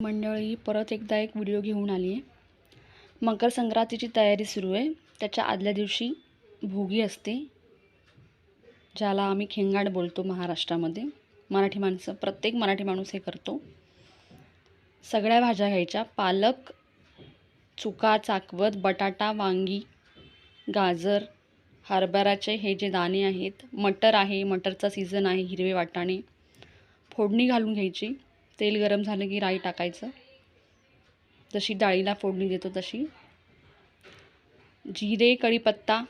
मंडळी परत एकदा एक व्हिडिओ घेऊन आली आहे. मकर संक्रांतीची तयारी सुरू आहे. त्याच्या आदल्या दिवशी भोगी असते ज्याला आम्ही खेंगाड बोलतो महाराष्ट्रामध्ये. मराठी माणसं प्रत्येक मराठी माणूस हे करतो. सगळ्या भाज्या घ्यायच्या. पालक चुका चाकवत बटाटा वांगी गाजर हरभऱ्याचे हे जे दाणे आहेत मटर आहे मटरचा सीझन आहे हिरवे वाटाणे फोडणी घालून घ्यायची. तेल गरम झालं की राई टाकायचं. जशी डाळीला फोडणी देतो तशी. जिरे कढीपत्ता.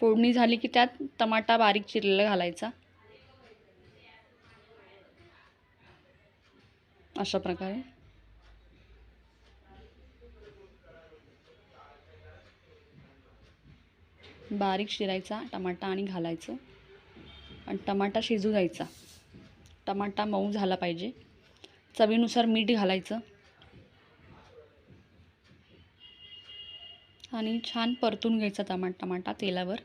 फोडणी झाली की त्यात टमाटा बारीक चिरलेला घालायचा. अशा प्रकारे. बारीक शिरायचा टमाटा आणि घालायचं. आणि टमाटा शिजू द्यायचा. टमाटा मऊ झाला पाहिजे. चवीनुसार मीठ घालायचं. आणि छान परतून घ्यायचा टमा टमाटा तेलावर.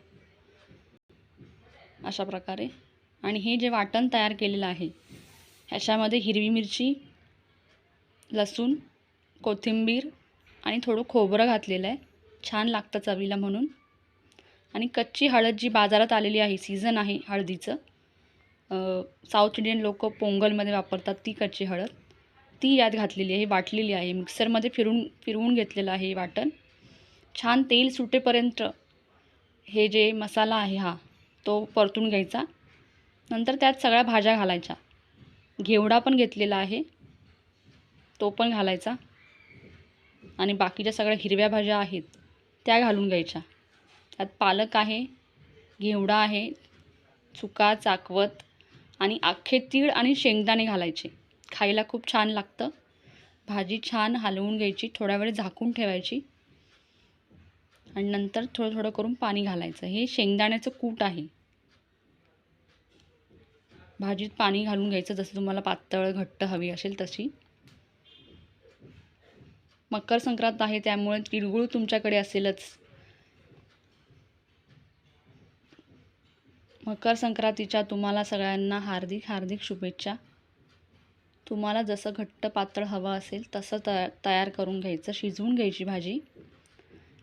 अशा प्रकारे. आणि हे जे वाटण तयार केलेलं आहे ह्याच्यामध्ये हिरवी मिरची लसूण कोथिंबीर आणि थोडं खोबरं घातलेलं आहे. छान लागतं चवीला म्हणून. आणि कच्ची हळद जी बाजारात आलेली आहे सीझन आहे हळदीचं साऊथ इंडियन लोक पोंगलमध्ये वापरतात ती कच्ची हळद. ती यात घातलेली आहे वाटलेली आहे. मिक्सरमध्ये फिरून फिरवून घेतलेलं आहे वाटण. छान तेल सुटेपर्यंत हे जे मसाला आहे हा तो परतून घ्यायचा. नंतर त्यात सगळ्या भाज्या घालायच्या. घेवडा पण घेतलेला आहे. तो पण घालायचा. आणि बाकीच्या सगळ्या हिरव्या भाज्या आहेत त्या घालून घ्यायच्या. त्यात पालक आहे घेवडा आहे चुका चाकवत आणि अख्खे तीळ आणि शेंगदाणे घालायचे. खायला खूप छान लागतं. भाजी छान हलवून घ्यायची थोड्या वेळ झाकून ठेवायची. आणि नंतर थोडं थोडं करून पाणी घालायचं. हे शेंगदाण्याचं कूट आहे. भाजीत पाणी घालून घ्यायचं जसं तुम्हाला पातळ घट्ट हवी असेल तशी. मकर संक्रांत आहे त्यामुळे तिळगुळ तुमच्याकडे असेलच. मकर संक्रांतीच्या तुम्हाला सगळ्यांना हार्दिक हार्दिक शुभेच्छा. तुम्हाला जसं घट्ट पातळ हवं असेल तसं त तयार करून घ्यायचं. शिजवून घ्यायची भाजी.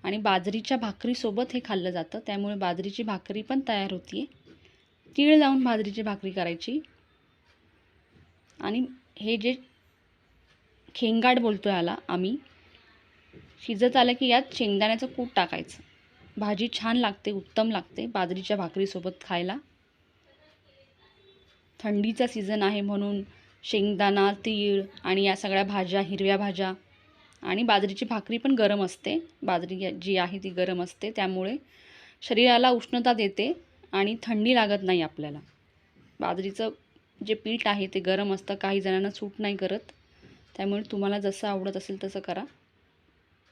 आणि बाजरीच्या भाकरीसोबत हे खाल्लं जातं. त्यामुळे बाजरीची भाकरी पण तयार होती आहे तीळ लावून बाजरीची भाकरी करायची. आणि हे जे खेंगाड बोलतो याला आम्ही शिजत आलं की यात शेंगदाण्याचं कूट टाकायचं. भाजी छान लागते उत्तम लागते बाजरीच्या भाकरीसोबत खायला. थंडीचा सीझन आहे म्हणून शेंगदाणा तीळ आणि या सगळ्या भाज्या हिरव्या भाज्या आणि बाजरीची भाकरी पण गरम असते. बाजरी जी आहे ती गरम असते त्यामुळे शरीराला उष्णता देते आणि थंडी लागत नाही आपल्याला. बाजरीचं जे पीठ आहे ते गरम असतं काही जणांना सूट नाही करत. त्यामुळे तुम्हाला जसं आवडत असेल तसं करा.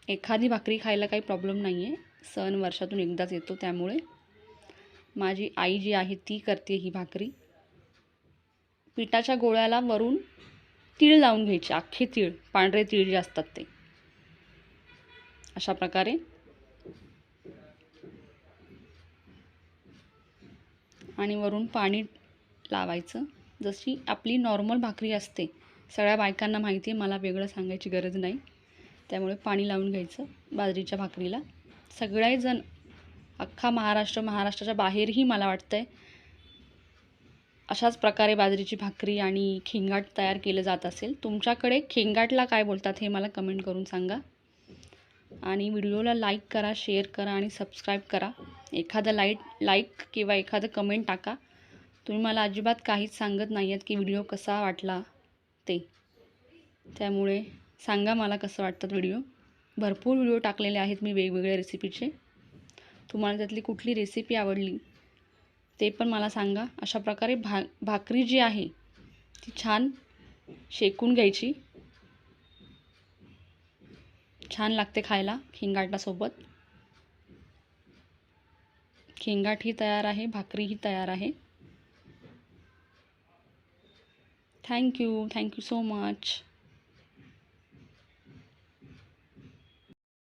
एखादी भाकरी खायला काही प्रॉब्लेम नाही आहे सण वर्षातून एकदाच येतो त्यामुळे माझी आई जी आहे ती करते ही भाकरी. पिठाच्या गोळ्याला वरून तीळ लावून घ्यायचे अख्खे तीळ पांढरे तीळ जे असतात ते. अशा प्रकारे आणि वरून पाणी लावायचं. जशी आपली नॉर्मल भाकरी असते सगळ्या बायकांना माहिती आहे मला वेगळं सांगायची गरज नाही. त्यामुळे पाणी लावून घ्यायचं बाजरीच्या भाकरीला. सगळेजण अख्खा महाराष्ट्र महाराष्ट्राच्या बाहेरही मला वाटतं आहे अशाच प्रकारे बाजरीची भाकरी आणि खेंगाट तयार केलं जात असेल. तुमच्याकडे खेंगाटला काय बोलतात हे मला कमेंट करून सांगा. आणि व्हिडिओला लाईक करा शेअर करा आणि सबस्क्राईब करा. एखादं लाइट लाईक किंवा एखादं कमेंट टाका. तुम्ही मला अजिबात काहीच सांगत नाही आहेत की व्हिडिओ कसा वाटला ते. त्यामुळे सांगा मला कसं वाटतात व्हिडिओ. भरपूर व्हिडिओ टाकलेले आहेत मी वेगवेगळ्या रेसिपीचे तुम्हाला त्यातली कुठली रेसिपी आवडली ते पण मला सांगा. अशा प्रकारे भा भाकरी जी आहे ती छान शेकून घ्यायची. छान लागते खायला खिंगाटासोबत खिंगाट ही तयार आहे भाकरी ही तयार आहे. Thank you thank you so much